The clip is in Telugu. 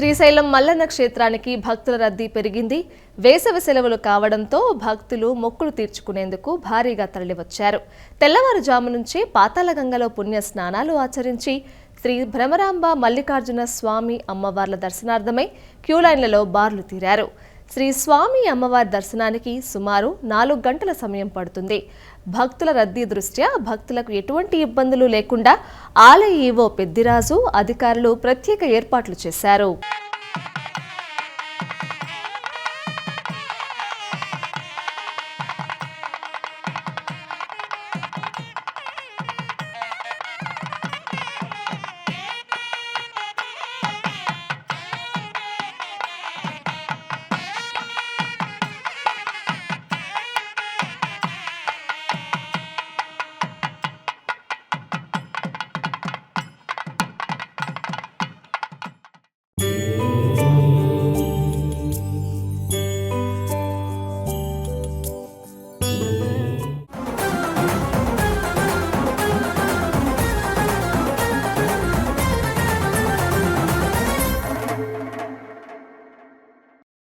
శ్రీశైలం మల్లన్న క్షేత్రానికి భక్తుల రద్దీ పెరిగింది. వేసవి సెలవులు కావడంతో భక్తులు మొక్కులు తీర్చుకునేందుకు భారీగా తరలివచ్చారు. తెల్లవారుజాము నుంచే పాతాళగంగలో పుణ్య స్నానాలు ఆచరించి శ్రీ భ్రమరాంబ మల్లికార్జున స్వామి అమ్మవార్ల దర్శనార్థమై క్యూలైన్లలో బార్లు తీరారు. శ్రీ స్వామి అమ్మవారి దర్శనానికి సుమారు నాలుగు గంటల సమయం పడుతుంది. భక్తుల రద్దీ దృష్ట్యా భక్తులకు ఎటువంటి ఇబ్బందులు లేకుండా ఆలయ ఈవో పెద్దిరాజు అధికారులు ప్రత్యేక ఏర్పాట్లు చేశారు.